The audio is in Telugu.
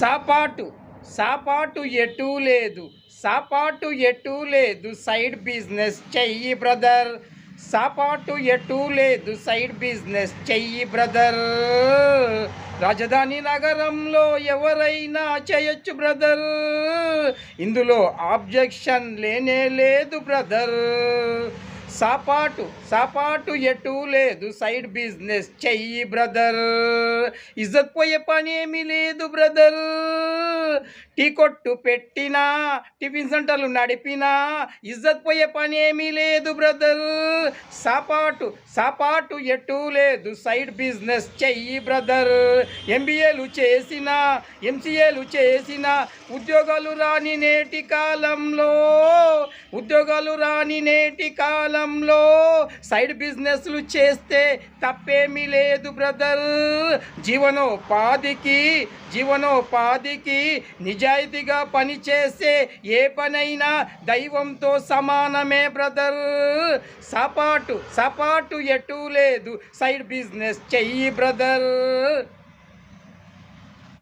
సాపాటు సాపాటు ఎటూ లేదు. సాపాటు ఎటూ లేదు సైడ్ బిజినెస్ చెయ్యి బ్రదర్. సాపాటు ఎటూ లేదు సైడ్ బిజినెస్ చెయ్యి బ్రదర్. రాజధాని నగరంలో ఎవరైనా చేయొచ్చు బ్రదర్. ఇందులో ఆబ్జెక్షన్ లేనే లేదు బ్రదర్. సాపాటు సాపాటు ఎటు లేదు. సైడ్ బిజినెస్ చెయ్యి బ్రదర్. ఇజ్జత్ పోయే పని ఏమీ లేదు బ్రదర్. టీ కొట్టు పెట్టినా టిఫిన్ సెంటర్లు నడిపినా ఇజ్జత్ పోయే పని ఏమీ లేదు బ్రదర్. సాపాటు సాపాటు ఎటు లేదు. సైడ్ బిజినెస్ చెయ్యి బ్రదర్. ఎంబీఏలు చేసిన ఎంసీఏలు చేసిన ఉద్యోగాలు రాని నేటి కాలంలో ఉద్యోగాలు రాని నేటి కాలంలో సైడ్ బిజినెస్లు చేస్తే తప్పేమీ లేదు బ్రదర్. జీవనోపాధికి జీవనోపాధికి నిజాయితీగా పనిచేసే ఏ పనైనా దైవంతో సమానమే బ్రదర్. సపాటు సపాటు ఎటు లేదు. సైడ్ బిజినెస్ చెయ్యి బ్రదర్.